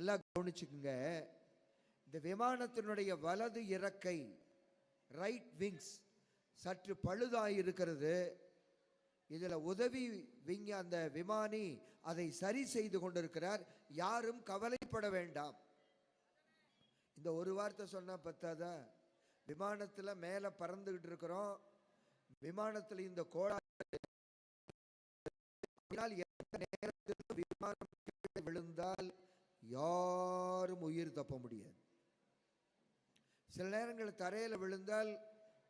நல்லா கவனிச்சுக்குங்க. இந்த விமானத்தினுடைய வலது இறக்கை ரைட் விங்ஸ் சற்று பழுதாக இருக்கிறது. இதில் உதவி விஞ்ஞ அந்த விமானி அதை சரி செய்து கொண்டிருக்கிறார். யாரும் கவலைப்பட வேண்டாம். இந்த ஒரு வார்த்தை சொன்னால் பத்தாதா? விமானத்தில் மேலே பறந்துகிட்டு இருக்கிறோம். விமானத்தில் இந்த கோளாறு எந்த விமானம் விழுந்தால் யாரும் உயிர் தப்ப முடியாது. சில நேரங்களில் தரையில விழுந்தால்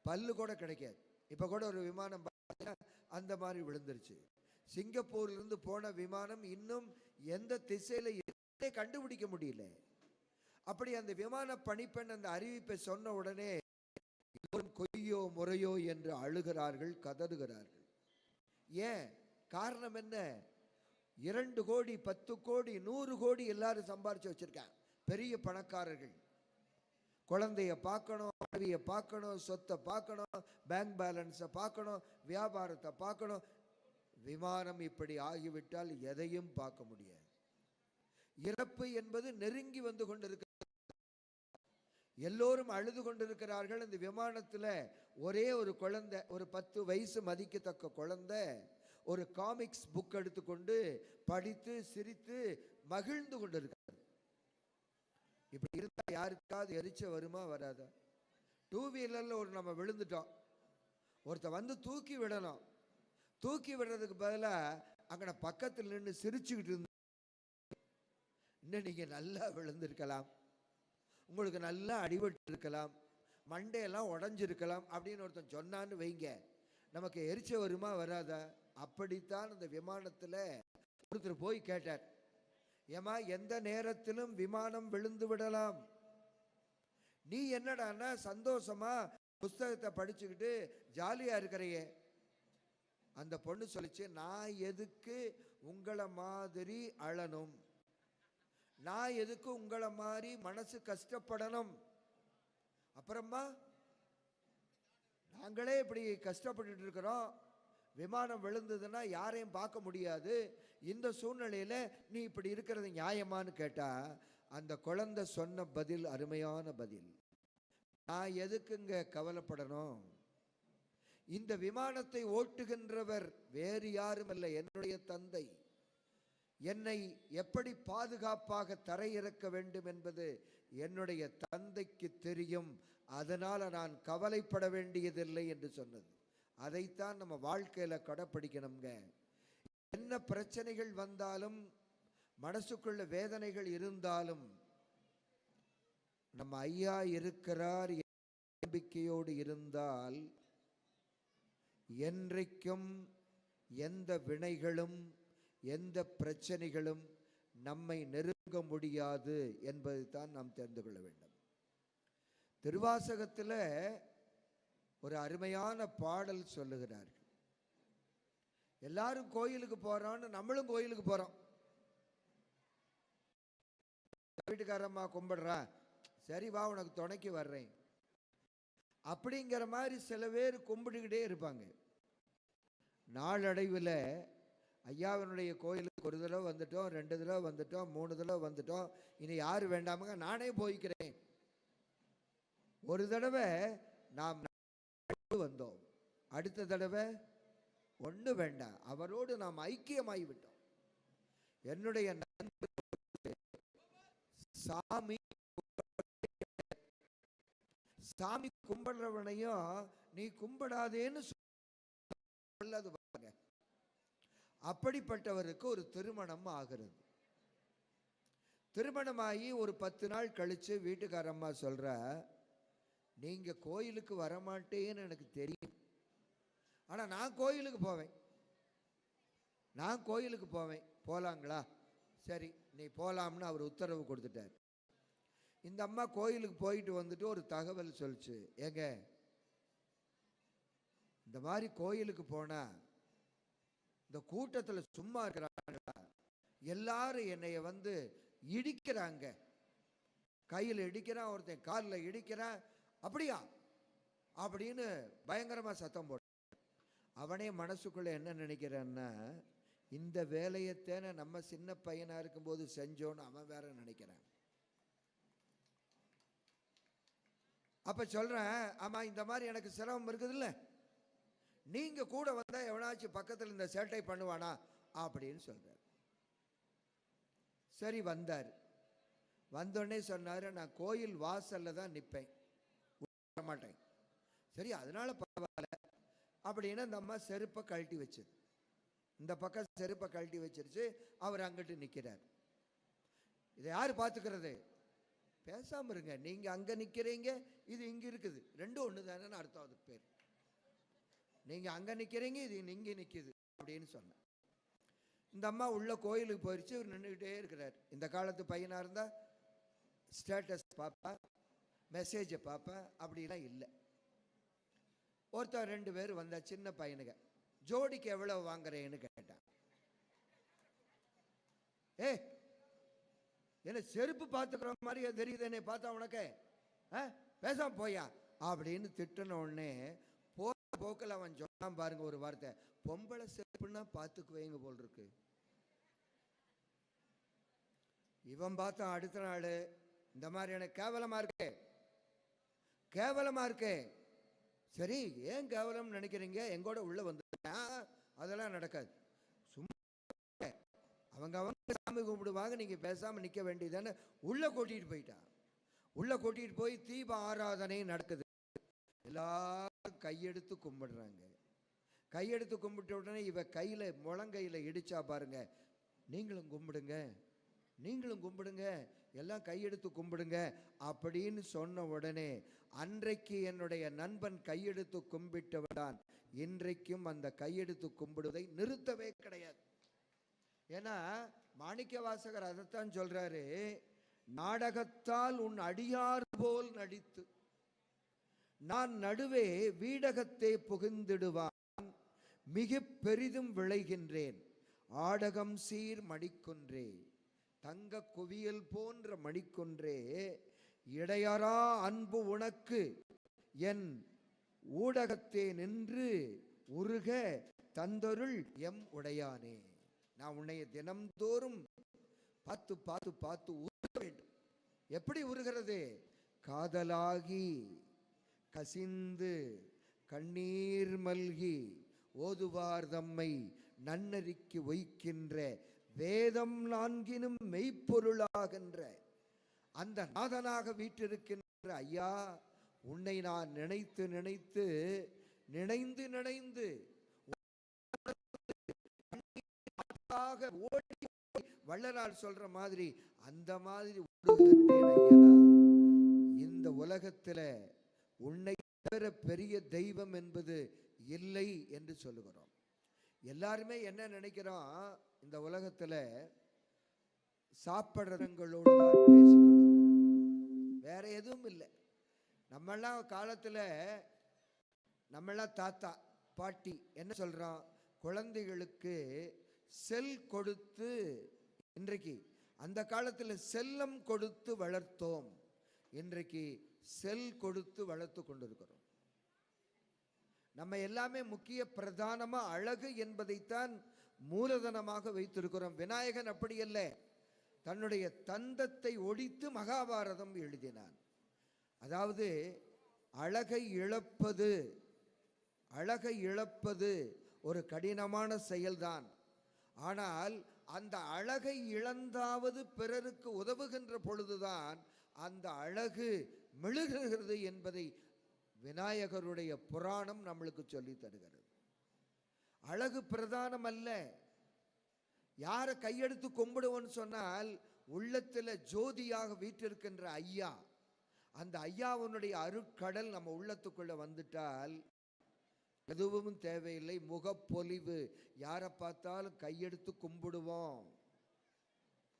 பல்லு கூட கிடைக்காது. இப்ப கூட ஒரு விமானம் பார்த்தீங்கன்னா அந்த மாதிரி விழுந்துருச்சு. சிங்கப்பூர்ல இருந்து போன விமானம் இன்னும் எந்த திசையில இருந்தே கண்டுபிடிக்க முடியல. அப்படி அந்த விமான பணிப்பெண் அந்த அறிவிப்பை சொன்ன உடனே எல்லோரும் கொய்யோ முறையோ என்று அழுகிறார்கள் கதறுகிறார்கள். ஏன்? காரணம் என்ன? இரண்டு கோடி பத்து கோடி நூறு கோடி எல்லாரும் சம்பாரிச்சு வச்சிருக்காங்க. பெரிய பணக்காரர்கள். குழந்தைய பார்க்கணும் மனைவியை பார்க்கணும் சொத்தை பார்க்கணும் பேங்க் பேலன்ஸை பார்க்கணும் வியாபாரத்தை பார்க்கணும். விமானம் இப்படி ஆகிவிட்டால் எதையும் பார்க்க முடியாது. இறப்பு என்பது நெருங்கி வந்து கொண்டிருக்க எல்லோரும் அழுது கொண்டிருக்கிறார்கள். இந்த விமானத்துல ஒரே ஒரு குழந்தை ஒரு பத்து வயசு மதிக்கத்தக்க குழந்தை ஒரு காமிக்ஸ் புக் எடுத்துக்கொண்டு படித்து சிரித்து மகிழ்ந்து கொண்டிருக்கிறார் இப்படி இருந்தால் யாருக்காவது எரிச்ச வருமா வராதா? டூ வீலரில் ஒரு நம்ம விழுந்துட்டோம் ஒருத்தன் வந்து தூக்கி விடணும் தூக்கி விடுறதுக்கு பதிலாக அங்கே பக்கத்தில் நின்று சிரிச்சுக்கிட்டு இருந்து இன்னும் நீங்கள் நல்லா விழுந்திருக்கலாம். உங்களுக்கு நல்லா அடிபட்டு இருக்கலாம் மண்டையெல்லாம் உடஞ்சிருக்கலாம். அப்படின்னு ஒருத்தன் சொன்னான்னு வைங்க. நமக்கு எரிச்ச வருமா வராதா? அப்படித்தான் அந்த விமானத்தில் ஒருத்தர் போய் கேட்டார். ஏமா எந்த நேரத்திலும் விமானம் விழுந்து விடலாம். நீ என்னடான்னா சந்தோஷமா புஸ்தகத்தை படிச்சுக்கிட்டு ஜாலியா இருக்கிறையே. அந்த பொண்ணு சொல்லிச்சு நான் எதுக்கு உங்களை மாதிரி அழணும்? நான் எதுக்கு உங்களை மாதிரி மனசு கஷ்டப்படணும்? அப்புறமா நாங்களே இப்படி கஷ்டப்பட்டு இருக்கிறோம். விமானம் விழுந்ததுன்னா யாரையும் பார்க்க முடியாது. இந்த சூழ்நிலையில நீ இப்படி இருக்கிறது நியாயமான்னு கேட்டா அந்த குழந்தை சொன்ன பதில் அருமையான பதில். நான் எதுக்குங்க கவலைப்படணும்? இந்த விமானத்தை ஓட்டுகின்றவர் வேறு யாரும் அல்ல என்னுடைய தந்தை. என்னை எப்படி பாதுகாப்பாக தரையிறக்க வேண்டும் என்பது என்னுடைய தந்தைக்கு தெரியும். அதனால நான் கவலைப்பட வேண்டியதில்லை என்று சொன்னது. அதைத்தான் நம்ம வாழ்க்கையில கடைப்பிடிக்கணுங்க என்ன பிரச்சனைகள் வந்தாலும் மனசுக்குள்ள வேதனைகள் இருந்தாலும் நம்ம ஐயா இருக்கிறார் நம்பிக்கையோடு இருந்தால் என்றைக்கும் எந்த வினைகளும் எந்த பிரச்சனைகளும் நம்மை நெருங்க முடியாது என்பதை தான் நாம் தெரிந்து கொள்ள வேண்டும். திருவாசகத்தில் ஒரு அருமையான பாடல் சொல்லுகிறார்கள். எல்லாரும் கோயிலுக்கு போறோம்னு நம்மளும் கோயிலுக்கு போறோம். வீட்டுக்காரம்மா கும்பிடுறா. சரி வா உனக்கு துணைக்கு வர்றேன். அப்படிங்கிற மாதிரி சில பேர் கும்பிட்டுக்கிட்டே இருப்பாங்க. நாளடைவில் ஐயாவினுடைய கோயிலுக்கு ஒரு தடவை வந்துட்டோம் ரெண்டு தடவை வந்துட்டோம் மூணு தடவை வந்துட்டோம். இனி யார் வேண்டாமுங்க நானே போய்க்கிறேன். ஒரு தடவை நாம் வந்தோம். அடுத்த தடவை ஒண்ணு வேண்டாம். அவரோடு நாம் ஐக்கியமாகி விட்டோம். என்னுடைய சாமி சாமி கும்பிடுறவனையும் நீ கும்பிடாதேன்னு சொல்லாது பாருங்க. அப்படிப்பட்டவருக்கு ஒரு திருமணம் ஆகிறது. திருமணமாகி ஒரு பத்து நாள் கழிச்சு வீட்டுக்காரம்மா சொல்ற நீங்கள் கோயிலுக்கு வரமாட்டேன்னு எனக்கு தெரியும். ஆனால் நான் கோயிலுக்கு போவேன். நான் கோயிலுக்கு போவேன். போகலாங்களா சரி நீ போகலாம்னு அவர் உத்தரவு கொடுத்துட்டார். இந்த அம்மா கோயிலுக்கு போயிட்டு வந்துட்டு ஒரு தகவல் சொல்லுச்சு. ஏங்க? இந்த மாதிரி கோயிலுக்கு போனால் இந்த கூட்டத்தில் சும்மா இருக்கிறாங்களா? எல்லாரும் என்னைய வந்து இடிக்கிறாங்க. கையில் இடிக்கிறான் ஒருத்தன் காலில் இடிக்கிறான் அப்படியா? அப்படின்னு பயங்கரமாக சத்தம் போட்டு அவனே மனசுக்குள்ளே என்ன நினைக்கிறான்னா இந்த வேலையத்தேன நம்ம சின்ன பையனாக இருக்கும்போது செஞ்சோன்னு அவன் வேற நினைக்கிறான். அப்போ சொல்கிறேன் ஆமாம் இந்த மாதிரி எனக்கு சிரமம் இருக்குதுல்ல. நீங்கள் கூட வந்தால் எவனாச்சும் பக்கத்தில் இந்த சேட்டை பண்ணுவானா? அப்படின்னு சொல்கிறார் சரி வந்தார். வந்தோடனே சொன்னார் நான் கோயில் வாசலில் தான் நிற்பேன் மாட்டேன் சரி அதனால பரவாயில்ல. அப்படின்னு அந்த அம்மா செருப்பை கழட்டி வச்சது. இந்த பக்கம் செருப்பை கழட்டி வச்சிருச்சு அவர் அங்கிட்டு நிற்கிறார் இதை யார் பார்த்துக்கிறது? பேசாம இருங்க நீங்க அங்க நிக்கிறீங்க இது இங்க இருக்குது. ரெண்டும் ஒன்று தானே அர்த்தம் அதுக்கு பேர். நீங்க அங்க நிற்கிறீங்க இது இங்கே நிற்கிது அப்படின்னு சொன்னேன் இந்த அம்மா உள்ள கோயிலுக்கு போயிடுச்சு இவர் நின்றுக்கிட்டே இருக்கிறார். இந்த காலத்து பையனா இருந்தா ஸ்டேட்டஸ் பார்ப்பா மெசேஜை பார்ப்பேன். அப்படிலாம் இல்லை. ஒருத்தர் ரெண்டு பேர் வந்தா சின்ன பையனுங்க ஜோடிக்கு எவ்வளோ வாங்குறேன்னு கேட்டான். ஏ என்ன செருப்பு பார்த்துக்கிற மாதிரியே தெரியுது என்னை பார்த்தா உனக்கு? ஆ பேசாம போயா? அப்படின்னு திட்டின உடனே போகிற போக்கில் அவன் சொன்னான் பாருங்க ஒரு வார்த்தை பொம்பளை செருப்புன்னா பார்த்துக்குவேங்க போல் இருக்கு. இவன் பார்த்தான் அடுத்த நாள் இந்த மாதிரி எனக்கு கேவலமாக இருக்கே. கேவலமாக இருக்கே. சரி ஏன் கேவலம் நினைக்கிறீங்க? எங்கூட உள்ளே வந்து அதெல்லாம் நடக்காது. சும்மா அவங்க அவங்க சாமி கும்பிடுவாங்க நீங்கள் பேசாமல் நிற்க வேண்டியதானே உள்ளே கூட்டிகிட்டு போயிட்டான் உள்ளே கூட்டிகிட்டு போய் தீப ஆராதனை நடக்குது. எல்லாரும் கையெடுத்து கும்பிடுறாங்க. கையெடுத்து கும்பிட்ட உடனே இவ கையில் முழங்கையில் இடிச்சா பாருங்க. நீங்களும் கும்பிடுங்க. நீங்களும் கும்பிடுங்க. எல்லாம் கையெடுத்து கும்பிடுங்க அப்படின்னு சொன்ன உடனே அன்றைக்கு என்னுடைய நண்பன் கையெடுத்து கும்பிட்டவன் இன்றைக்கும் அந்த கையெடுத்து கும்பிடுவதை நிறுத்தவே கிடையாது. ஏன்னா மாணிக்க வாசகர் அதைத்தான் சொல்றாரு நாடகத்தால் உன் அடியார் போல் நடித்து நான் நடுவே வீடகத்தை புகுந்திடுவான் மிக பெரிதும் விளைகின்றேன் ஆடகம் சீர் மடிக்குன்றே தங்க குவியல் போன்ற மணிக்கொன்றே இடையறா அன்பு உனக்கு என் ஊடகத்தே நின்று உருக தந்தருள் எம் உடையானே. நான் உன்னைய தினம்தோறும் பார்த்து பார்த்து பார்த்து உருக வேண்டும். எப்படி உருகிறது? காதலாகி கசிந்து கண்ணீர் மல்கி ஓதுவார் தம்மை நன்னறிக்கு வைக்கின்ற வேதம் நான்கினும் மெய்ப்பொருளாகின்ற அந்த நாதனாக வீட்டிருக்கின்ற ஐயா உன்னை நான் நினைத்து நினைத்து நினைந்து நினைந்து ஓடி வள்ளலார் சொல்ற மாதிரி அந்த மாதிரி இந்த உலகத்துல உன்னை தவிர பெரிய தெய்வம் என்பது இல்லை என்று சொல்லுகிறோம். எல்லாருமே என்ன நினைக்கிறோம்? இந்த உலகத்துல சாப்பிட்றவங்களோடு தான் வேற எதுவும் இல்லை. நம்மெல்லாம் காலத்துல நம்மெல்லாம் தாத்தா பாட்டி என்ன சொல்கிறோம் குழந்தைகளுக்கு செல் கொடுத்து இன்றைக்கு அந்த காலத்துல செல்லம் கொடுத்து வளர்த்தோம். இன்றைக்கு செல் கொடுத்து வளர்த்து கொண்டிருக்கிறோம். நம்ம எல்லாமே முக்கிய பிரதானமா அழகு என்பதைத்தான் மூலதனமாக வைத்திருக்கிறோம். விநாயகன் அப்படி அல்ல தன்னுடைய தந்தத்தை ஒழித்து மகாபாரதம் எழுதினான். அதாவது அழகை இழப்பது அழகை இழப்பது ஒரு கடினமான செயல்தான். ஆனால் அந்த அழகை இழந்தாவது பிறருக்கு உதவுகின்ற பொழுதுதான் அந்த அழகு மெழுகுகிறது என்பதை விநாயகருடைய புராணம் நம்மளுக்கு சொல்லி தருகிறது. அழகு பிரதானம் அல்ல யாரை கையெடுத்து கும்பிடுவோன்னு சொன்னால் உள்ளத்துல ஜோதியாக வீற்றிருக்கின்ற ஐயா. அந்த ஐயாவுனுடைய அருட்கடல் நம்ம உள்ளத்துக்குள்ள வந்துட்டால் எதுவும் தேவையில்லை. முகப்பொலிவு. யாரை பார்த்தாலும் கையெடுத்து கும்பிடுவோம்.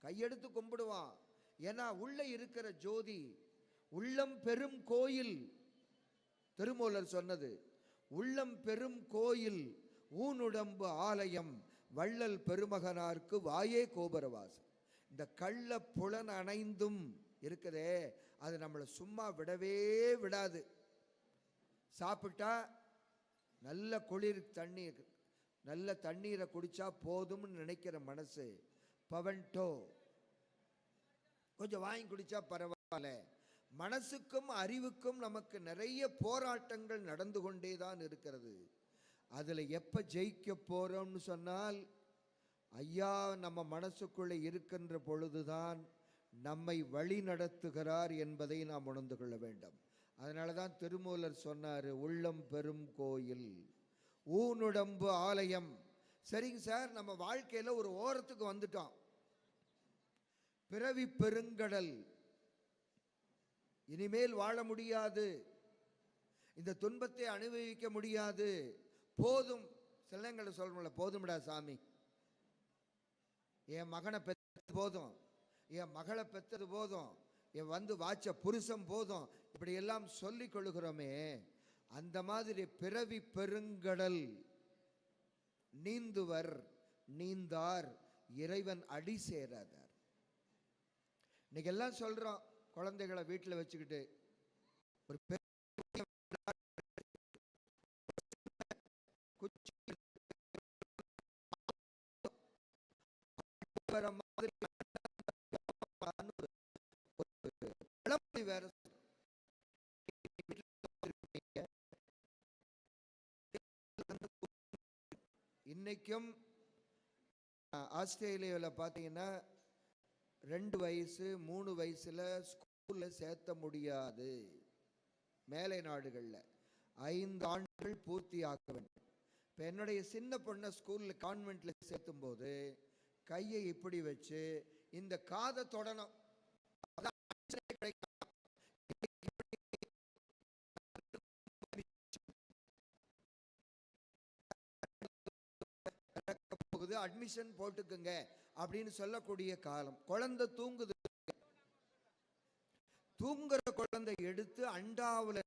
கையெடுத்து கும்பிடுவான். ஏன்னா உள்ள இருக்கிற ஜோதி உள்ளம் பெரும் கோயில். திருமூலர் சொன்னது உள்ளம் பெரும் கோயில். ஊனுடம்பு ஆலயம் வள்ளல் பெருமகனார்க்கு வாயே கோபுரவாசம் இந்த கள்ள புலன் அணைந்தும் இருக்குதே அது நம்மளை சும்மா விடவே விடாது. சாப்பிட்டா நல்ல குளிர் தண்ணீர் நல்ல தண்ணீரை குடித்தா போதும்னு நினைக்கிற மனசு. பவன்டோ. கொஞ்சம் வாங்கி குடித்தா பரவாயில்ல. மனசுக்கும் அறிவுக்கும் நமக்கு நிறைய போராட்டங்கள் நடந்து கொண்டே தான் இருக்கிறது. அதில் எப்போ ஜெயிக்க போகிறோம்னு சொன்னால் ஐயா நம்ம மனசுக்குள்ளே இருக்கின்ற பொழுதுதான் நம்மை வழி நடத்துகிறார் என்பதை நாம் உணர்ந்து கொள்ள வேண்டும். அதனால தான் திருமூலர் சொன்னார் உள்ளம் பெரும் கோயில் ஊனுடம்பு ஆலயம். சரிங்க சார் நம்ம வாழ்க்கையில் ஒரு ஓரத்துக்கு வந்துட்டோம். பிறவி பெருங்கடல் இனிமேல் வாழ முடியாது. இந்த துன்பத்தை அனுபவிக்க முடியாது. போதும் சிலங்களை நேரங்களில் சொல்றோம்ல போதும்டா சாமி. என் மகனை பெற்றது போதும். என் மகளை பெற்றது போதும். என் வந்து வாச்ச புருஷன் போதும். இப்படி எல்லாம் சொல்லி கொள்கிறோமே அந்த மாதிரி பிறவி பெருங்கடல் நீந்துவர் நீந்தார் இறைவன் அடி சேராதார். இன்னைக்கு எல்லாம் சொல்கிறோம் குழந்தைகளை வீட்டில் வச்சுக்கிட்டு ஒரு மாதிரி பழமொழி வேற இன்னைக்கும் ஆஸ்திரேலியாவில் பார்த்தீங்கன்னா ரெண்டு வயசு மூணு வயசுல ஸ்கூலில் சேர்த்த முடியாது. மேலை நாடுகளில். ஐந்து ஆண்டுகள் பூர்த்தி ஆக்க வேண்டும். இப்போ என்னுடைய சின்ன பொண்ணை ஸ்கூலில் கான்வென்ட்டில் சேர்த்தும் போது கையை இப்படி வச்சு இந்த காதை தொடணும். போகுது அட்மிஷன் போட்டுக்குங்க அப்படின்னு சொல்லக்கூடிய காலம். குழந்தை தூங்குது. தூங்குற குழந்தை எடுத்து அண்டாவுல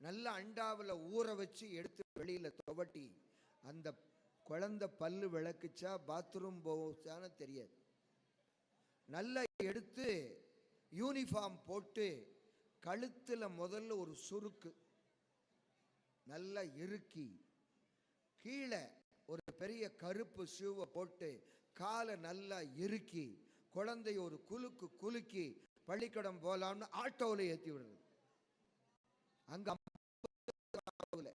நல்ல அண்டாவுல ஊற வச்சு எடுத்து வெளியில துவட்டி அந்த குழந்தை பல்லு விளக்குச்சா பாத்ரூம் போச்சான்னு தெரியாது. நல்லா எடுத்து யூனிஃபார்ம் போட்டு கழுத்துல முதல்ல ஒரு சுருக்கு நல்லா இறுக்கி கீழே ஒரு பெரிய கருப்பு ஷூவை போட்டு காலை நல்லா இறுக்கி குழந்தைய ஒரு குலுக்கு குலுக்கி பள்ளிக்கூடம் போகலாம்னு ஆட்டோவில் ஏற்றி விடுறது. அங்கே அம்மா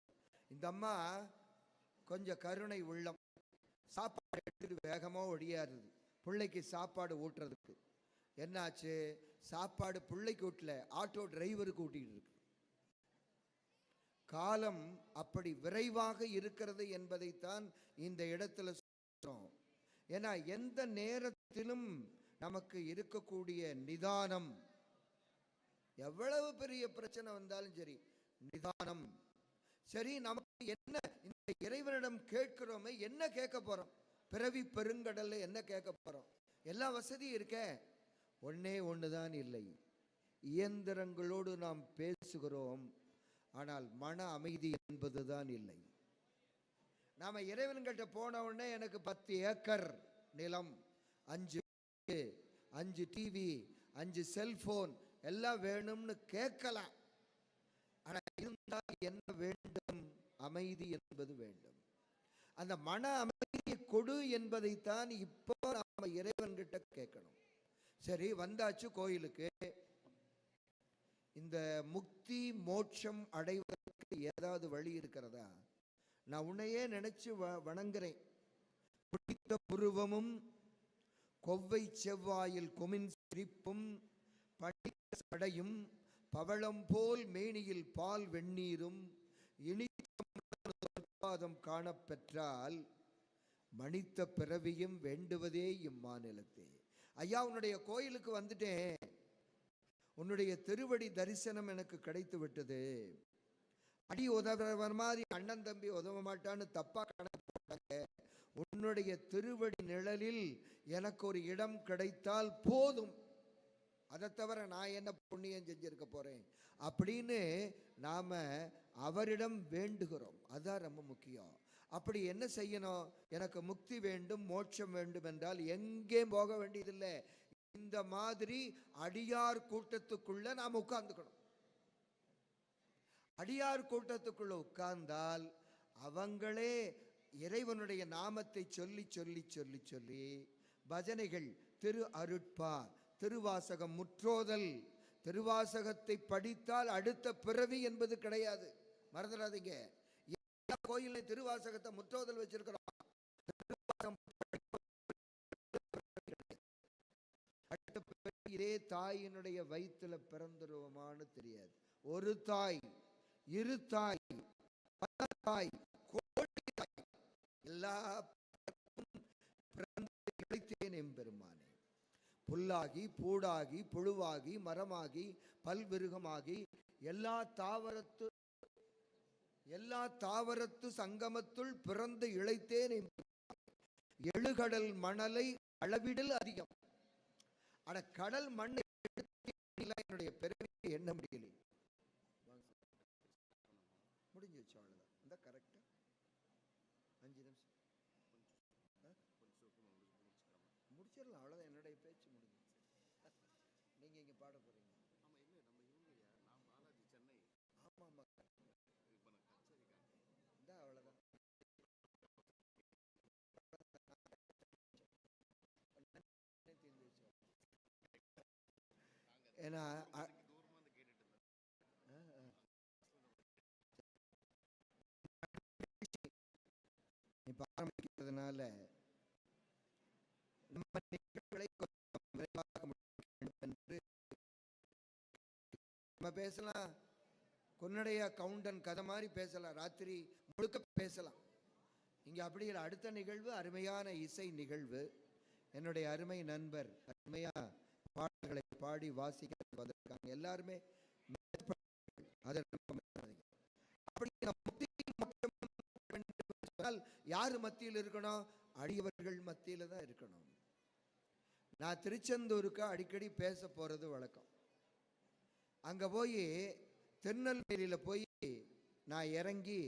இந்த அம்மா கொஞ்சம் கருணை உள்ளம். சாப்பாடு எடுத்துட்டு வேகமா ஒடியாருது. பிள்ளைக்கு சாப்பாடு ஊட்டுறதுக்கு. என்னாச்சு? சாப்பாடு பிள்ளைக்கு ஊட்டல. ஆட்டோ டிரைவருக்கு ஊட்டிகிட்டு இருக்கு. காலம் அப்படி விரைவாக இருக்கிறது என்பதைத்தான் இந்த இடத்துல சொல்கிறோம் ஏன்னா எந்த நேரத்திலும் நமக்கு இருக்கக்கூடிய நிதானம். எவ்வளவு பெரிய பிரச்சனை வந்தாலும் சரி நிதானம். சரி நமக்கு என்ன இந்த இறைவனிடம் கேட்கிறோமே என்ன கேட்க போறோம்? பிறவி பெருங்கடலில் என்ன கேட்க போறோம்? எல்லா வசதியும் இருக்கே. ஒண்ணே ஒண்ணுதான் இல்லை. இயந்திரங்களோடு நாம் பேசுகிறோம் ஆனால் மன அமைதி என்பதுதான் இல்லை. நாம இறைவன்கிட்ட போன உடனே எனக்கு பத்து ஏக்கர் நிலம் அஞ்சு அஞ்சு டிவி அஞ்சு செல்போன் எல்லாம் வேணும்னு கேட்கலாம். ஆனா இருந்தால் என்ன வேண்டும்? அமைதி என்பது வேண்டும். அந்த மன அமைதியை கொடு என்பதைத்தான் இப்போ நாம இறைவன்கிட்ட கேட்கணும். சரி வந்தாச்சு கோயிலுக்கு. இந்த முக்தி மோட்சம் அடைவதற்கு ஏதாவது வழி இருக்கிறதா? நான் உன்னையே நினைச்சு வ- வணங்குறேன். பிடித்த புருவமும் கொவ்வை செவ்வாயில் கொமின் சிரிப்பும் படித்த சடையும் பவளம் போல் மேனியில் பால் வெந்நீரும் இனிப்பாதம் காணப்பெற்றால் மனித்த பிறவியும் வேண்டுவதே இம்மாநிலத்தே. ஐயா உன்னுடைய கோயிலுக்கு வந்துட்டேன். உன்னுடைய திருவடி தரிசனம் எனக்கு கிடைத்து விட்டது. அடி உதவுற மாதிரி அண்ணன் தம்பி உதவ மாட்டான்னு தப்பா கணக்கு உன்னுடைய திருவடி நிழலில் எனக்கு ஒரு இடம் கிடைத்தால் போதும். அதை தவிர நான் என்ன புண்ணியம் செஞ்சுருக்க போகிறேன் அப்படின்னு நாம அவரிடம் வேண்டுகிறோம். அதுதான் ரொம்ப முக்கியம். அப்படி என்ன செய்யணும்? எனக்கு முக்தி வேண்டும் மோட்சம் வேண்டும் என்றால் எங்கேயும் போக வேண்டியதில்லை. இந்த மாதிரி அடியார் கூட்டத்துக்குள்ள நாம் உட்கார்ந்துக்கணும். அடியார் கூட்டத்துக்குள்ள உட்கார்ந்தால் அவங்களே இறைவனுடைய நாமத்தை சொல்லி சொல்லி சொல்லி சொல்லி பஜனைகள் திரு அருட்பா திருவாசகம் முற்றோதல். திருவாசகத்தை படித்தால் அடுத்த பிறவி என்பது கிடையாது. மறந்துடாதீங்க. எல்லா திருவாசகத்தை முற்றோதல் வச்சிருக்கிறோம். அடுத்த இதே தாயினுடைய வயிற்றுல பிறந்துருவோமான்னு தெரியாது. ஒரு தாய் இரு தாய் பல தாய் கோடி தாய். எல்லா பிறந்தேன் பிறந்து இழைத்தேன் புல்லாகி பூடாகி புழுவாகி மரமாகி பல்விருகமாகி எல்லா தாவரத்து எல்லா தாவரத்து சங்கமத்துள் பிறந்து இழைத்தேன் எழுகடல் மணலை அளவிடல் அதிகம். ஆனா கடல் மண்ணை என்னுடைய பெருமையை என்ன முடியல. முடிஞ்சிச்சு அவ்வளவுதான். இந்த கரெக்டா அஞ்சு நிமிஷம். முடிச்சிடலாம் அவ்வளவுதான். பேச்சு முடிஞ்சு நீங்க இங்க பாட போறீங்க. ஆமா ஆமா இந்த அவ்வளவுதான். தீர்ந்து வச்சு. ஏன்னா அ- ஆ, ஆ. இப்ப ஆரம்பிக்கிறதுனால நம்ம நிகழ்வுகளை கொஞ்சம் வேண்டும் என்று நம்ம பேசலாம். கொன்னடைய கவுண்டன் கதை மாதிரி பேசலாம். ராத்திரி முழுக்க பேசலாம். இங்க அப்படிங்கிற அடுத்த நிகழ்வு அருமையான இசை நிகழ்வு. என்னுடைய அருமை நண்பர் அருமையா பாடல்களை பாடி வாசிக்க வந்திருக்காங்க. எல்லாருமே அப்படி மட்டும் சொன்னால் யார் மத்தியில் இருக்கணும்? அடியவர்கள் மத்தியில் தான் இருக்கணும். நான் திருச்செந்தூருக்கு அடிக்கடி பேச போகிறது வழக்கம். அங்கே போய் திருநெல்வேலியில் போய் நான் இறங்கி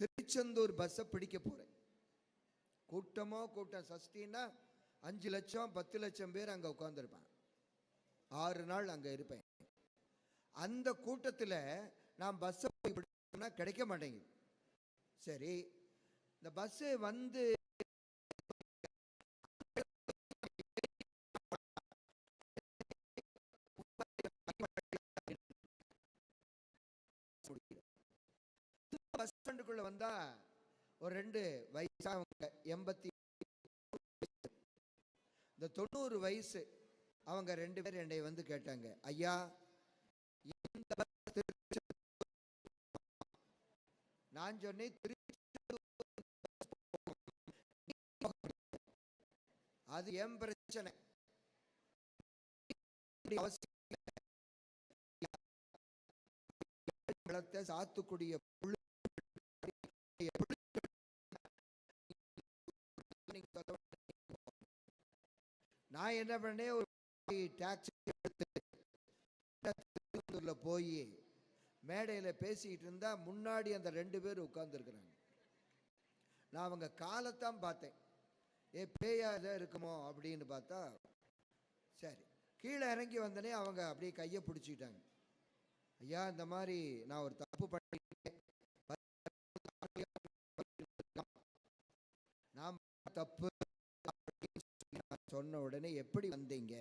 திருச்செந்தூர் பஸ்ஸை பிடிக்க போகிறேன் கூட்டமோ கூட்டம் சஷ்டின்னா அஞ்சு லட்சம் பத்து லட்சம் பேர் அங்கே உட்காந்துருப்பாங்க ஆறு நாள் அங்கே இருப்பேன். அந்த கூட்டத்தில் நான் பஸ்ஸை போய் பிடிச்சோம்னா கிடைக்க மாட்டேங்குது. சரி இந்த பஸ்ஸு வந்து பஸ் ஸ்டாண்டுக்குள்ள வந்தா ஒரு ரெண்டு வயசாக எண்பத்தி இந்த தொண்ணூறு வயசு அவங்க ரெண்டு பேர் என்னை வந்து கேட்டாங்க ஐயா எந்த நான் சொன்னேன் அது என் பிரச்சனை. அவசியம். சாத்துக்குடிய புழு நான் என்ன பண்ணேன்? ஒரு டாக்ஸி எடுத்து போய் மேடையில பேசிக்கிட்டு இருந்தா முன்னாடி அந்த ரெண்டு பேர் உட்கார்ந்துருக்குறாங்க. நான் அவங்க காலத்தான் பார்த்தேன். ஏ பேயா இதாக இருக்குமோ அப்படின்னு பார்த்தா சரி. கீழே இறங்கி வந்தனே அவங்க அப்படியே கையை பிடிச்சிக்கிட்டாங்க. ஐயா இந்த மாதிரி நான் ஒரு தப்பு பண்ண தப்பு சொன்ன உடனே எப்படி வந்தீங்க?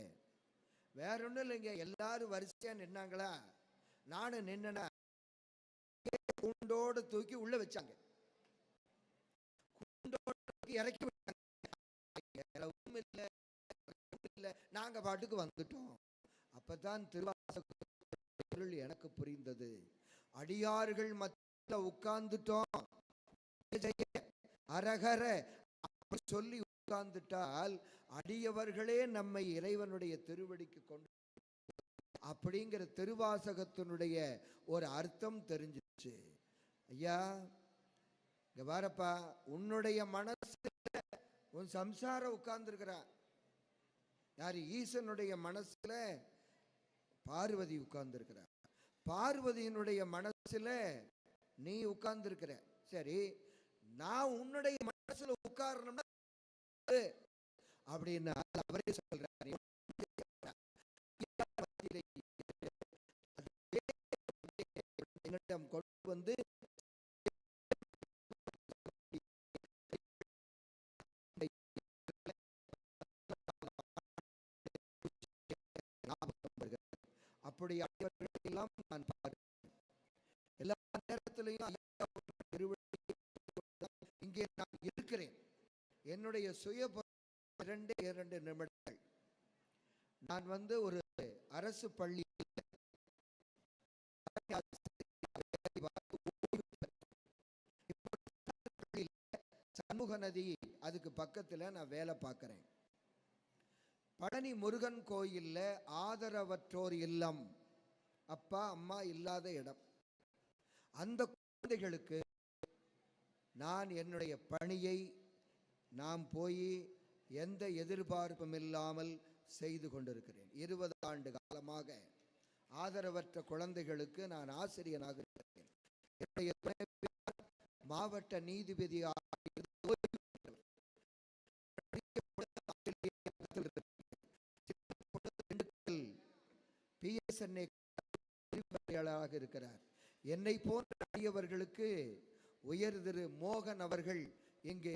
வேற ஒன்றும் இல்லைங்க எல்லாரும் வரிசையா நின்னாங்களா? நானும் நின்னா குண்டோடு தூக்கி உள்ள வச்சாங்க. குண்டோடு தூக்கி இறக்கி விட்டாங்க. இல்லை இல்லை நாங்க பாட்டுக்கு வந்துட்டோம். அப்பதான் திருவாச எனக்கு புரிந்தது. அடியார்கள் மத்தியில் உட்கார்ந்துட்டோம். அரகர சொல்லி உட்கார்ந்துட்டால் அடியவர்களே நம்மை இறைவனுடைய திருவடிக்கு கொண்டு அப்படிங்கிற திருவாசகத்தினுடைய ஒரு அர்த்தம் தெரிஞ்சிச்சு. ஐயா இங்க வாரப்பா உன்னுடைய மனசுல உன் சம்சாரம் உட்கார்ந்துருக்கிறா. யாரு? ஈசனுடைய மனசுல பார்வதி உட்கார்ந்துருக்கிறா. பார்வதியினுடைய மனசுல நீ உட்கார்ந்துருக்கிற. சரி நான் உன்னுடைய உட்காரணும்னா அப்படின்னா அவரே சொல்றாரு. என்னிடம் கொண்டு வந்து அப்படி எல்லாம் நான் பார்க்கிறேன் எல்லா நேரத்திலையும் இங்கே நான் இருக்கிறேன் என்னுடைய சுய இரண்டு இரண்டு நிமிடங்கள். நான் வந்து ஒரு அரசு பள்ளி சண்முக நதி அதுக்கு பக்கத்தில் நான் வேலை பார்க்குறேன். பழனி முருகன் கோயிலில் ஆதரவற்றோர் இல்லம். அப்பா அம்மா இல்லாத இடம். அந்த குழந்தைகளுக்கு நான் என்னுடைய பணியை நாம் போய் எந்த எதிர்பார்ப்பும் இல்லாமல் செய்து கொண்டிருக்கிறேன். இருபது ஆண்டு காலமாக ஆதரவற்ற குழந்தைகளுக்கு நான் ஆசிரியனாக இருக்கிறேன். என்னுடைய மாவட்ட நீதிபதியாக பிஎஸ்என்ஏ இருக்கிறார். என்னை போன்ற அடியவர்களுக்கு உயர் திரு மோகன் அவர்கள் இங்கே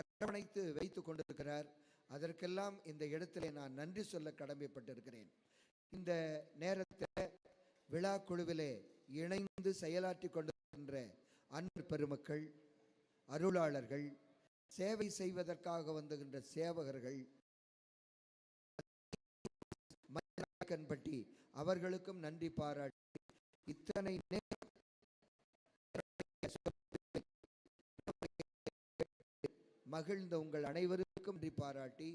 அரவணைத்து வைத்து கொண்டிருக்கிறார். அதற்கெல்லாம் இந்த இடத்திலே நான் நன்றி சொல்ல கடமைப்பட்டிருக்கிறேன். இந்த நேரத்தில் விழா குழுவிலே இணைந்து செயலாற்றி கொண்டிருக்கின்ற அன்பு பெருமக்கள் அருளாளர்கள் சேவை செய்வதற்காக வந்துகின்ற சேவகர்கள் கண்பட்டி அவர்களுக்கும் நன்றி பாராட்டி இத்தனை நேரம் மகிழ்ந்த உங்கள் அனைவருக்கும் நன்றி பாராட்டி.